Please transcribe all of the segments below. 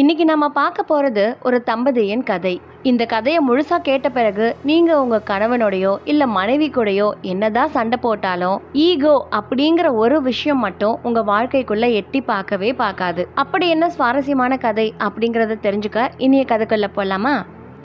இன்னைக்கு நம்ம பார்க்க போகிறது ஒரு தம்பதியின் கதை. இந்த கதையை முழுசாக கேட்ட பிறகு நீங்கள் உங்கள் கணவனோடையோ இல்லை மனைவி கூடயோ என்னதான் சண்டை போட்டாலும் ஈகோ அப்படிங்கிற ஒரு விஷயம் மட்டும் உங்கள் வாழ்க்கைக்குள்ளே எட்டி பார்க்கவே பார்க்காது. அப்படி என்ன சுவாரஸ்யமான கதை அப்படிங்கிறத தெரிஞ்சுக்க இனிய கதைக்குள்ளே போகலாமா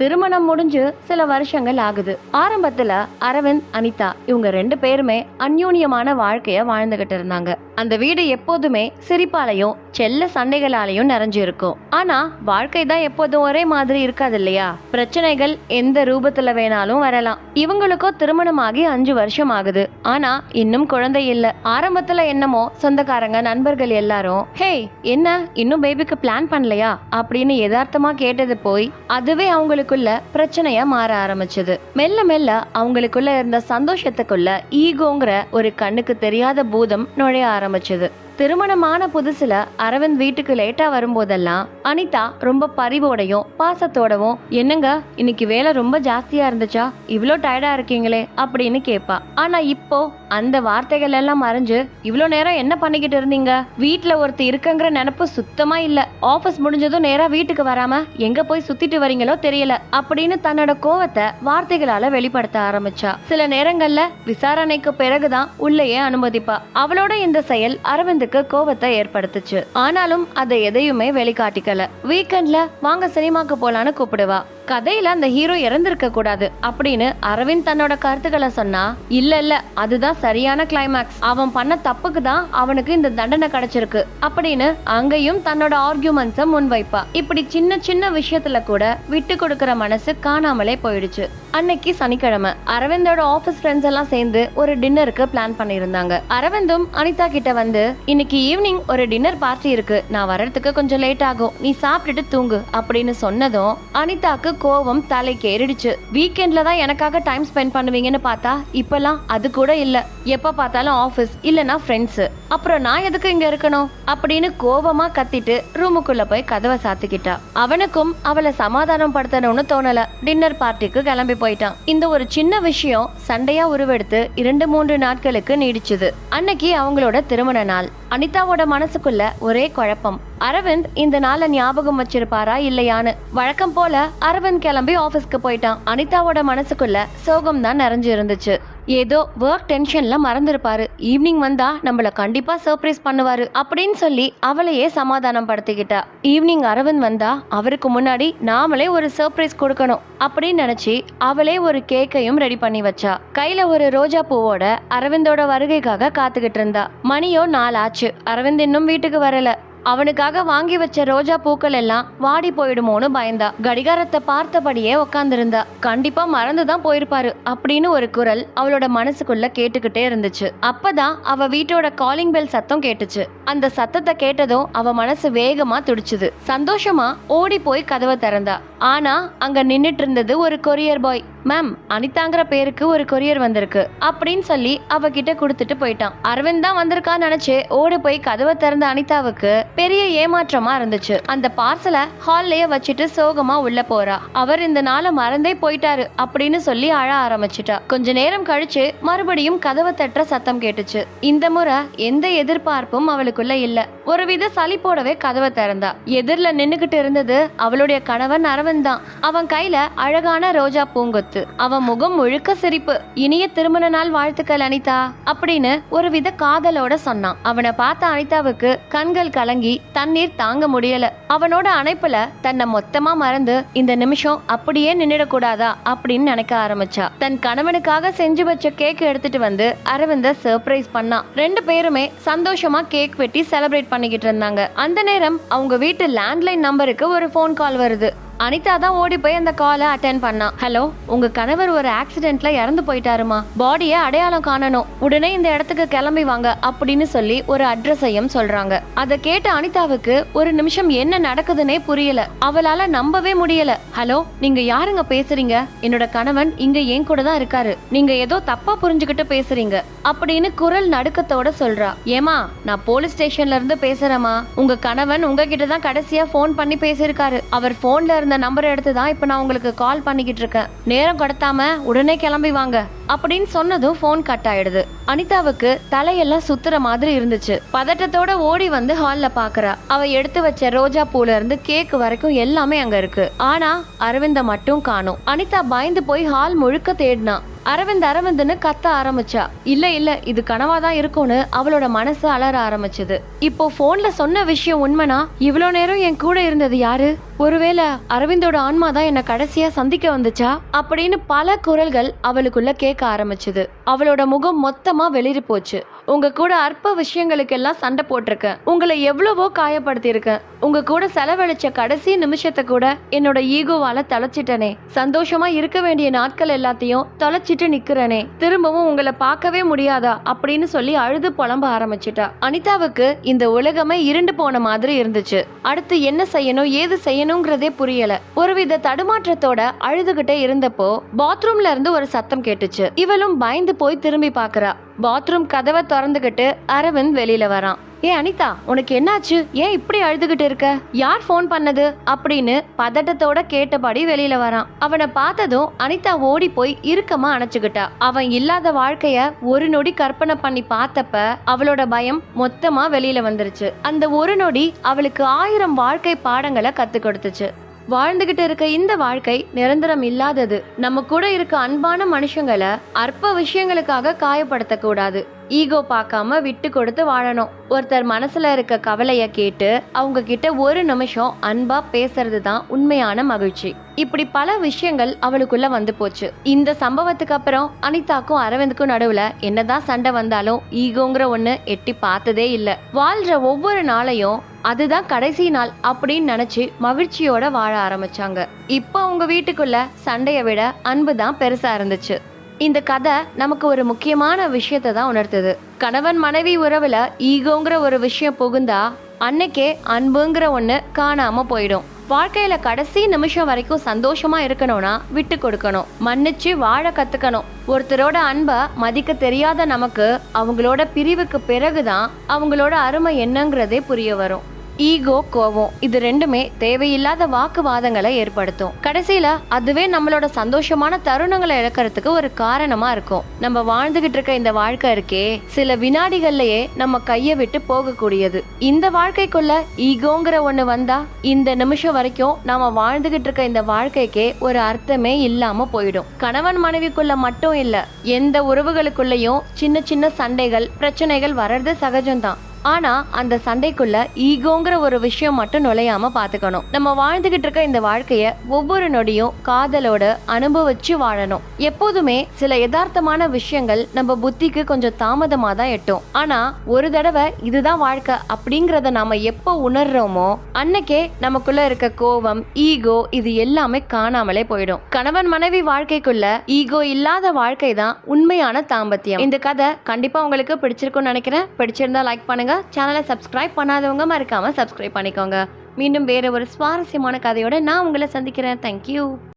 திருமணம் முடிஞ்சு சில வருஷங்கள் ஆகுது. ஆரம்பத்துல அரவிந்த் அனிதா இவங்க ரெண்டு பேருமே அந்யூன்யமான வாழ்க்கைய வாழ்ந்துகிட்டு இருந்தாங்க. அந்த வீடு எப்போதுமே சிரிப்பாலையும் செல்ல சண்டைகளாலையும் நிறைஞ்சு இருக்கும் ஆனா வாழ்க்கை தான் எப்போதும் ஒரே மாதிரி இருக்காது இல்லையா? பிரச்சனைகள் எந்த ரூபத்துல வேணாலும் வரலாம். இவங்களுக்கும் திருமணமாகி அஞ்சு வருஷம் ஆகுது. ஆனா இன்னும் குழந்தை இல்ல. ஆரம்பத்துல என்னமோ சொந்தக்காரங்க நண்பர்கள் எல்லாரும் ஹே என்ன? இன்னும் பேபிக்கு பிளான் பண்ணலையா? அப்படின்னு யதார்த்தமா கேட்டது போய் அதுவே அவங்களுக்கு அவங்களுக்குள்ள பிரச்சனையா மாற ஆரம்பிச்சது. மெல்ல மெல்ல அவங்களுக்குள்ள இருந்த சந்தோஷத்துக்குள்ள ஈகோங்கிற ஒரு கண்ணுக்கு தெரியாத பூதம் நுழைய ஆரம்பிச்சது. திருமணமான புதுசுல அரவிந்த் வீட்டுக்கு லேட்டா வரும்போதெல்லாம் அனிதா ரொம்ப பரிவோடையும் பாசத்தோடவும் என்னங்க இன்னைக்கு வேலை ரொம்ப ஜாஸ்தியா இருந்துச்சா? இவ்வளோ டயர்டா இருக்கீங்களே? அப்படின்னு கேட்பா ஆனா இப்போ அந்த வார்த்தைகள் எல்லாம் மறைஞ்சு இவ்வளோ நேரம் என்ன பண்ணிக்கிட்டு இருந்தீங்க? வீட்டில் ஒருத்தர் இருக்கங்கிற நினப்பு சுத்தமா இல்லை. ஆஃபீஸ் முடிஞ்சதும் நேராக வீட்டுக்கு வராம எங்க போய் சுத்திட்டு வரீங்களோ தெரியல அப்படின்னு தன்னோட கோவத்தை வார்த்தைகளால வெளிப்படுத்த ஆரம்பிச்சா. சில நேரங்கள்ல விசாரணைக்கு பிறகுதான் உள்ளேயே அனுமதிப்பா. அவளோட இந்த செயல் அரவிந்துக்கு கோவத்தை ஏற்படுத்துச்சு. ஆனாலும் அதை எதையுமே வெளிக்காட்டிக்கல. வீக்கெண்ட்ல வாங்க சினிமாக்கு போலான்னு கூப்பிடுவா. கதையில அந்த ஹீரோ இறந்திருக்க கூடாது அப்படின்னு அரவிந்த் தன்னோட கருத்துக்களை சொன்னா இல்ல இல்ல அதுதான் சரியான கிளைமேக்ஸ் அவன் பண்ண தப்புக்கு தான் அவனுக்கு இந்த தண்டனை கிடைச்சிருக்கு அப்படின்னு அங்கேயும் தன்னோட ஆர்கியூமெண்ட்ஸ முன்வைப்பா. இப்படி சின்ன சின்ன விஷயத்துல கூட விட்டு கொடுக்கற மனசு காணாமலே போயிடுச்சு. அன்னைக்கு சனிக்கிழமை அரவிந்தோட ஆபீஸ் ஃப்ரெண்ட்ஸ் எல்லாம் சேர்ந்து ஒரு டின்னருக்கு பிளான் பண்ணியிருந்தாங்க. அரவிந்தும் அனிதா கிட்ட வந்து இன்னைக்கு ஈவினிங் ஒரு டின்னர் பார்ட்டி இருக்கு. நான் வர்றதுக்கு கொஞ்சம் லேட் ஆகும். நீ சாப்பிட்டுட்டு தூங்கு அப்படின்னு சொன்னதும் அனிதாக்கு கோவம் தலைக்கு ஏறிடுச்சு. வீக்கெண்ட்ல தான் எனக்காக டைம் ஸ்பெண்ட் பண்ணுவீங்கன்னு பார்த்தா இப்பெல்லாம் அது கூட இல்ல. எப்ப பார்த்தாலும் ஆபீஸ் இல்லனா ஃப்ரெண்ட்ஸ் அப்புறம் நான் எதுக்கு இங்க இருக்கணும்? அப்படின்னு கோவமா கத்திட்டு ரூமுக்குள்ள போய் கதவை சாத்திக்கிட்டா. அவனுக்கும் அவளை சமாதானம் படுத்தணும்னு தோணல. டின்னர் பார்ட்டிக்கு கிளம்பி போயிட்டான். இந்த ஒரு சின்ன விஷயம் சண்டையா உருவெடுத்து இரண்டு மூன்று நாட்களுக்கு நீடிச்சுது. அன்னைக்கு அவங்களோட திருமண நாள். அனிதாவோட மனசுக்குள்ள ஒரே குழப்பம். அரவிந்த் இந்த நாளை ஞாபகம் வச்சிருப்பாரா இல்லையான்னு. வழக்கம் போல அரவிந்த் கிளம்பி ஆபீஸ்க்கு போயிட்டான். அனிதாவோட மனசுக்குள்ள சோகம் தான் நிறைஞ்சு இருந்துச்சு ஏதோ ஒர்க் டென்ஷனில் மறந்துருப்பாரு. ஈவினிங் வந்தால் நம்மள கண்டிப்பாக சர்ப்ரைஸ் பண்ணுவார் அப்படின்னு சொல்லி அவளையே சமாதானம் படுத்திக்கிட்டா ஈவினிங் அரவிந்த் வந்தால் அவருக்கு முன்னாடி நாமளே ஒரு சர்ப்ரைஸ் கொடுக்கணும் அப்படின்னு நினச்சி அவளே ஒரு கேக்கையும் ரெடி பண்ணி வச்சா. கையில் ஒரு ரோஜா பூவோட அரவிந்தோட வருகைக்காக காத்துக்கிட்டு இருந்தா. மணியோ நாள் ஆச்சு. அரவிந்த் இன்னும் வீட்டுக்கு வரல. அவனுக்காக வாங்கி வச்ச ரோஜா பூக்கள் எல்லாம் வாடி போயிடுமோன்னு பயந்தா. கடிகாரத்தை பார்த்தபடியே உக்காந்துருந்தா. கண்டிப்பா மறந்து தான் போயிருப்பாரு அப்படின்னு ஒரு குரல் அவளோட மனசுக்குள்ள கேட்டுக்கிட்டே இருந்துச்சு. அப்பதான் அவ வீட்டோட காலிங் பெல் சத்தம் கேட்டுச்சு. அந்த சத்தத்தை கேட்டதும் அவ மனசு வேகமா துடிச்சுது. சந்தோஷமா ஓடி போய் கதவை திறந்தா. ஆனா அங்க நின்னுட்டு இருந்தது ஒரு கொரியர் பாய் மேம் அனிதாங்கிற பேருக்கு ஒரு கொரியர் வந்திருக்கு அப்படின்னு சொல்லி அவகிட்ட கொடுத்துட்டு போயிட்டான். அரவிந்த் தான் வந்திருக்கான்னு நினைச்சு ஓடி போய் கதவை திறந்த அனிதாவுக்கு பெரிய ஏமாற்றமா இருந்துச்சு. அந்த பார்சலை ஹால்லயே வச்சுட்டு சோகமா உள்ள போறா. அவர் இந்த நாளை மறந்தே போயிட்டாரு அப்படின்னு சொல்லி அழ ஆரம்பிச்சிட்டா. கொஞ்ச நேரம் கழிச்சு மறுபடியும் கதவை தட்டுற சத்தம் கேட்டுச்சு. இந்த முறை எந்த எதிர்பார்ப்பும் அவளுக்குள்ள இல்ல. ஒருவித சலிப்போடவே கதவை திறந்தா. எதிரில் நின்னுகிட்டு இருந்தது அவளுடைய கணவன் அரவிந்த் தான். அவன் கையில அழகான ரோஜா பூங்கொத்து. அவன் முகம் முழுக்க சிரிப்பு. இனிய திருமண நாள் வாழ்த்துக்கள் அனிதா அப்படின்னு ஒரு வித காதலோட சொன்னான். அவனை பார்த்த அனிதாவுக்கு கண்கள் கலங்கி தண்ணீர் தாங்க முடியல. அவனோட அணைப்புல தன்னை மொத்தமா மறந்து இந்த நிமிஷம் அப்படியே நின்னுடக்கூடாதா? அப்படின்னு நினைக்க ஆரம்பிச்சா. தன் கணவனுக்காக செஞ்சு வச்ச கேக் எடுத்துட்டு வந்து அரவிந்த சர்ப்ரைஸ் பண்ணான் ரெண்டு பேருமே சந்தோஷமா கேக் வெட்டி செலிப்ரேட் பண்ணிக்கிட்டு இருந்தாங்க. அந்த நேரம் அவங்க வீட்டு லேண்ட்லைன் நம்பருக்கு ஒரு ஃபோன் கால் வருது. அனிதா தான் ஓடி போய் அந்த காலை அட்டென்ட் பண்ணா. ஹலோ உங்க கணவர் ஒரு ஆக்சிடென்ட்ல இறந்து போயிட்டாருமா? பாடியை அடையாளம் காணணும். உடனே இந்த இடத்துக்கு கிளம்பி வாங்க அப்படின்னு சொல்லி ஒரு அட்ரஸையும் சொல்றாங்க. அதை கேட்ட அனிதாவுக்கு ஒரு நிமிஷம் என்ன நடக்குதுன்னே புரியல. அவளால நம்பவே முடியல. ஹலோ நீங்க யாருங்க பேசுறீங்க? என்னோட கணவன் இங்க என் கூட தான் இருக்காரு. நீங்க ஏதோ தப்பா புரிஞ்சுக்கிட்டு பேசுறீங்க அப்படின்னு குரல் நடுக்கத்தோட சொல்றா. ஏமா நான் போலீஸ் ஸ்டேஷன்ல இருந்து பேசுறேமா உங்க கணவன் உங்ககிட்ட தான் கடைசியா ஃபோன் பண்ணி பேசியிருக்காரு. அவர் போன்ல இருந்து இருந்த நம்பர் எடுத்து தான் இப்போ நான் உங்களுக்கு கால் பண்ணிக்கிட்டு இருக்கேன். நேரம் கடத்தாம உடனே கிளம்பி வாங்க. அப்படின்னு சொன்னதும் ஃபோன் கட் ஆயிடுது. அனிதாவுக்கு தலையெல்லாம் சுத்துற மாதிரி இருந்துச்சு. பதட்டத்தோட ஓடி வந்து ஹால்ல பாக்குறா. அவ எடுத்து வச்ச ரோஜா பூல இருந்து கேக் வரைக்கும் எல்லாமே அங்க இருக்கு. ஆனா அரவிந்த மட்டும் காணும். அனிதா பயந்து போய் ஹால் முழுக்க தேடினா. அரவிந்த் அரவிந்த்னு கத்த ஆரம்பிச்சா. இல்ல இல்ல இது கனவாதான் இருக்கும்னு அவளோட மனசு அலற ஆரம்பிச்சது. இப்போ போன்ல சொன்ன விஷயம் உண்மைனா இவ்வளோ நேரம் என் கூட இருந்தது யாரு? ஒருவேளை அரவிந்தோட ஆன்மா தான் என்னை கடைசியா சந்திக்க வந்துச்சா? அப்படின்னு பல குரல்கள் அவளுக்குள்ள கேட்க ஆரம்பிச்சது. அவளோட முகம் மொத்தமா வெளிரி போச்சு. உங்க கூட அற்ப விஷயங்களுக்கெல்லாம் சண்டை போட்டிருக்கேன். உங்களை எவ்வளவோ காயப்படுத்தியிருக்கேன். உங்க கூட செலவழிச்ச கடைசி நிமிஷத்தை கூட என்னோட ஈகோவால தொலைச்சிட்டனே. சந்தோஷமா இருக்க வேண்டிய நாட்கள் எல்லாத்தையும் தொலைச்சிட்டு நிக்கிறனே. திரும்பவும் உங்களை பார்க்கவே முடியாதா? அப்படின்னு சொல்லி அழுது புலம்ப ஆரம்பிச்சிட்டா. அனிதாவுக்கு இந்த உலகமே இருண்டு போன மாதிரி இருந்துச்சு. அடுத்து என்ன செய்யணும் ஏது செய்யணும் செய்யணுங்கிறதே புரியல. ஒருவித தடுமாற்றத்தோட அழுதுகிட்டே இருந்தப்போ பாத்ரூம்ல இருந்து ஒரு சத்தம் கேட்டுச்சு. இவளும் பயந்து போய் திரும்பி பாக்குறா பாத்ரூம் கதவை திறந்துகிட்டு அரவிந்த் வெளியில வரான். ஏ அனிதா உனக்கு என்னாச்சு? ஏன் இப்படி அழுதுகிட்டு இருக்க? யார் ஃபோன் பண்ணது? அப்படின்னு பதட்டத்தோட கேட்டபடி வெளியில வரான். அவனை பார்த்ததும் அனிதா ஓடி போய் இறுக்கமா அணைச்சுக்கிட்டா. அவன் இல்லாத வாழ்க்கைய ஒரு நொடி கற்பனை பண்ணி பார்த்தப்ப அவளோட பயம் மொத்தமா வெளியில வந்துருச்சு. அந்த ஒரு நொடி அவளுக்கு ஆயிரம் வாழ்க்கை பாடங்களை கத்து கொடுத்துச்சு. வாழ்ந்துகிட்டு இருக்க இந்த வாழ்க்கை நிரந்தரம் இல்லாதது. நம்ம கூட இருக்க அன்பான மனுஷங்களை அற்ப விஷயங்களுக்காக காயப்படுத்த கூடாது ஈகோ பார்க்காம விட்டு கொடுத்து வாழணும். ஒருத்தர் மனசில் இருக்க கவலையை கேட்டு அவங்க கிட்ட ஒரு நிமிஷம் அன்பா பேசுறது தான் உண்மையான மகிழ்ச்சி. இப்படி பல விஷயங்கள் அவளுக்குள்ள வந்து போச்சு. இந்த சம்பவத்துக்கு அப்புறம் அனிதாக்கும் அரவிந்துக்கும் நடுவுல என்னதான் சண்டை வந்தாலும் ஈகோங்கிற ஒண்ணு எட்டி பார்த்ததே இல்லை. வாழ்ற ஒவ்வொரு நாளையும் அதுதான் கடைசி நாள் அப்படின்னு நினைச்சு மகிழ்ச்சியோட வாழ ஆரம்பிச்சாங்க. இப்போ அவங்க வீட்டுக்குள்ள சண்டையை விட அன்பு தான் பெருசா இருந்துச்சு. இந்த கதை நமக்கு ஒரு முக்கியமான விஷயத்தை தான் உணர்த்துது. கணவன் மனைவி உறவில் ஈகோங்கிற ஒரு விஷயம் புகுந்தா அன்னைக்கே அன்புங்கிற ஒன்று காணாம போயிடும். வாழ்க்கையில கடைசி நிமிஷம் வரைக்கும் சந்தோஷமா இருக்கணும்னா விட்டு கொடுக்கணும். மன்னிச்சு வாழ கத்துக்கணும். ஒருத்தரோட அன்பை மதிக்க தெரியாத நமக்கு அவங்களோட பிரிவுக்கு பிறகுதான் அவங்களோட அருமை என்னங்கிறதே புரிய வரும். ஈகோ கோவம் இது ரெண்டுமே தேவையில்லாத வாக்குவாதங்களை ஏற்படுத்தும். கடைசியில அதுவே நம்மளோட சந்தோஷமான தருணங்களை இழக்கிறதுக்கு ஒரு காரணமா இருக்கும். நம்ம வாழ்ந்துகிட்டு இருக்க இந்த வாழ்க்கை இருக்கே சில வினாடிகள்லயே நம்ம கையை விட்டு போகக்கூடியது. இந்த வாழ்க்கைக்குள்ள ஈகோங்கிற ஒண்ணு வந்தா இந்த நிமிஷம் வரைக்கும் நாம வாழ்ந்துகிட்டு இருக்க இந்த வாழ்க்கைக்கே ஒரு அர்த்தமே இல்லாம போயிடும். கணவன் மனைவிக்குள்ள மட்டும் இல்ல எந்த உறவுகளுக்குள்ளயும் சின்ன சின்ன சண்டைகள் பிரச்சனைகள் வர்றது சகஜம்தான். ஆனா அந்த சண்டைக்குள்ள ஈகோங்கிற ஒரு விஷயம் மட்டும் நுழையாம பாத்துக்கணும். நம்ம வாழ்ந்துகிட்டு இருக்க இந்த வாழ்க்கைய ஒவ்வொரு நொடியும் காதலோட அனுபவிச்சு வாழணும். எப்போதுமே சில யதார்த்தமான விஷயங்கள் நம்ம புத்திக்கு கொஞ்சம் தாமதமா தான் எட்டும். ஆனா ஒரு தடவை இதுதான் வாழ்க்கை அப்படிங்கறத நாம எப்போ உணர்றோமோ அன்னைக்கே நமக்குள்ள இருக்க கோபம் ஈகோ இது எல்லாமே காணாமலே போயிடும். கணவன் மனைவி வாழ்க்கைக்குள்ள ஈகோ இல்லாத வாழ்க்கை தான் உண்மையான தாம்பத்தியம். இந்த கதை கண்டிப்பா உங்களுக்கு பிடிச்சிருக்கும்னு நினைக்கிறேன். பிடிச்சிருந்தா லைக் பண்ணுங்க. சேனலை சப்ஸ்கிரைப் பண்ணாதவங்க மறக்காமல் சப்ஸ்கிரைப் பண்ணிக்கோங்க. மீண்டும் வேற ஒரு சுவாரஸ்யமான கதையோட நான் உங்களை சந்திக்கிறேன். தேங்க்யூ